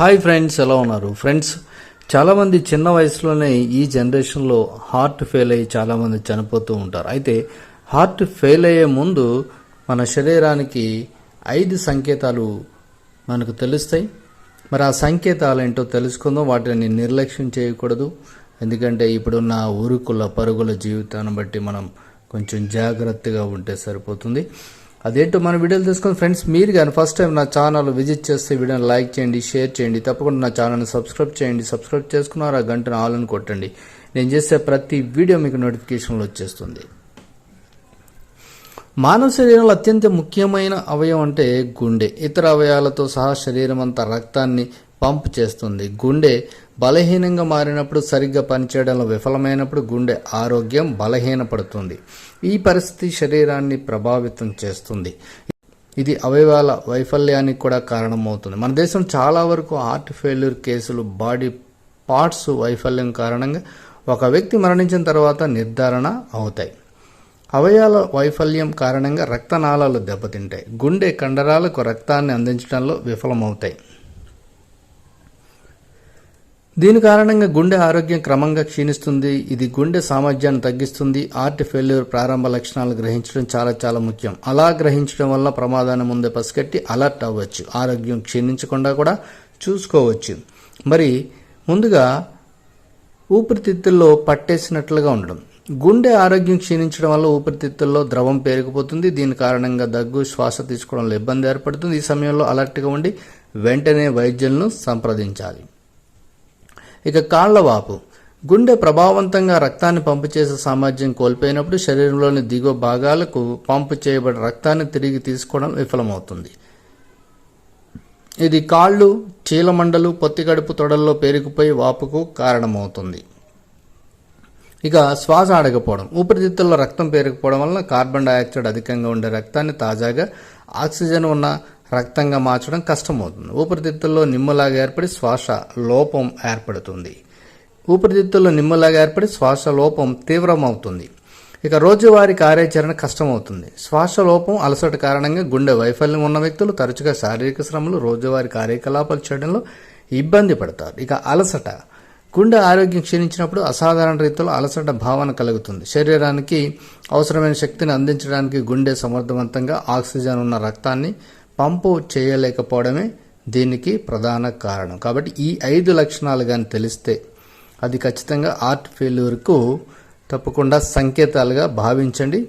Hi friends ఎలా ఉన్నారు? Friends చాలామంది చిన్న వయసులోనే ఈ జనరేషన్లో హార్ట్ ఫెయిల్ అయ్యి చాలామంది చనిపోతూ ఉంటారు. అయితే హార్ట్ ఫెయిల్ అయ్యే ముందు మన శరీరానికి ఐదు సంకేతాలు మనకు తెలుస్తాయి. మరి ఆ సంకేతాలు ఏంటో తెలుసుకుందాం. వాటిని నిర్లక్ష్యం చేయకూడదు. ఎందుకంటే ఇప్పుడున్న ఊరుకుల పరుగుల జీవితాన్ని బట్టి మనం కొంచెం జాగ్రత్తగా ఉంటే సరిపోతుంది. అదేంటో మన వీడియోలు తీసుకుని ఫ్రెండ్స్ మీరు కానీ ఫస్ట్ టైం నా ఛానల్ విజిట్ చేస్తే వీడియోని లైక్ చేయండి షేర్ చేయండి తప్పకుండా నా ఛానల్ని సబ్స్క్రైబ్ చేయండి సబ్స్క్రైబ్ చేసుకున్నారు ఆ గంటను ఆల్ అని కొట్టండి. నేను చేసే ప్రతి వీడియో మీకు నోటిఫికేషన్లో వచ్చేస్తుంది. మానవ శరీరంలో అత్యంత ముఖ్యమైన అవయవం అంటే గుండె. ఇతర అవయవాలతో సహా శరీరం అంతా రక్తాన్ని పంప్ చేస్తుంది. గుండె బలహీనంగా మారినప్పుడు సరిగ్గా పనిచేయడంలో విఫలమైనప్పుడు గుండె ఆరోగ్యం బలహీనపడుతుంది. ఈ పరిస్థితి శరీరాన్ని ప్రభావితం చేస్తుంది. ఇది అవయవాల వైఫల్యానికి కూడా కారణమవుతుంది. మన దేశం చాలా వరకు హార్ట్ ఫెయిల్యూర్ కేసులు బాడీ పార్ట్స్ వైఫల్యం కారణంగా ఒక వ్యక్తి మరణించిన తర్వాత నిర్ధారణ అవుతాయి. అవయవాల వైఫల్యం కారణంగా రక్తనాళాలు దెబ్బతింటాయి. గుండె కండరాలకు రక్తాన్ని అందించడంలో విఫలమవుతాయి. దీని కారణంగా గుండె ఆరోగ్యం క్రమంగా క్షీణిస్తుంది. ఇది గుండె సామర్థ్యాన్ని తగ్గిస్తుంది. హార్ట్ ఫెయిల్యూర్ ప్రారంభ లక్షణాలు గ్రహించడం చాలా చాలా ముఖ్యం. అలా గ్రహించడం వల్ల ప్రమాదాన్ని ముందే పసిగట్టి అలర్ట్ అవ్వచ్చు. ఆరోగ్యం క్షీణించకుండా కూడా చూసుకోవచ్చు. మరి ముందుగా ఊపిరితిత్తుల్లో పట్టేసినట్లుగా ఉండడం. గుండె ఆరోగ్యం క్షీణించడం వల్ల ఊపిరితిత్తుల్లో ద్రవం పేరుకుపోతుంది. దీని కారణంగా దగ్గు శ్వాస తీసుకోవడంలో ఇబ్బంది ఏర్పడుతుంది. ఈ సమయంలో అలర్ట్గా ఉండి వెంటనే వైద్యులను సంప్రదించాలి. ఇక కాళ్ళ వాపు గుండె ప్రభావవంతంగా రక్తాన్ని పంపు చేసే సామర్థ్యం కోల్పోయినప్పుడు శరీరంలోని దిగువ భాగాలకు పంపు చేయబడిన రక్తాన్ని తిరిగి తీసుకోవడం విఫలమవుతుంది. ఇది కాళ్ళు చీలమండలు పొత్తికడుపు తొడల్లో పేరుకుపోయి వాపుకు కారణమవుతుంది. ఇక శ్వాస ఆడకపోవడం. ఊపిరితిత్తుల్లో రక్తం పేరుకుపోవడం వలన కార్బన్ డయాక్సైడ్ అధికంగా ఉండే రక్తాన్ని తాజాగా ఆక్సిజన్ ఉన్న రక్తంగా మార్చడం కష్టమవుతుంది. ఊపిరితిత్తుల్లో నిమ్మలాగా ఏర్పడి శ్వాస లోపం ఏర్పడుతుంది. ఊపిరితిత్తుల్లో నిమ్మలాగా ఏర్పడి శ్వాస లోపం తీవ్రమవుతుంది. ఇక రోజువారీ కార్యాచరణ కష్టమవుతుంది. శ్వాస లోపం అలసట కారణంగా గుండె వైఫల్యం ఉన్న వ్యక్తులు తరచుగా శారీరక శ్రమలు రోజువారీ కార్యకలాపాలు చేయడంలో ఇబ్బంది పడతారు. ఇక అలసట. గుండె ఆరోగ్యం క్షీణించినప్పుడు అసాధారణ రీతిలో అలసట భావన కలుగుతుంది. శరీరానికి అవసరమైన శక్తిని అందించడానికి గుండె సమర్థవంతంగా ఆక్సిజన్ ఉన్న రక్తాన్ని పంపు చేయలేకపోవడమే దీనికి ప్రధాన కారణం. కాబట్టి ఈ ఐదు లక్షణాలు కానీ తెలిస్తే అది ఖచ్చితంగా ఆర్ట్ ఫెయిల్యూర్కు తప్పకుండా సంకేతాలుగా భావించండి.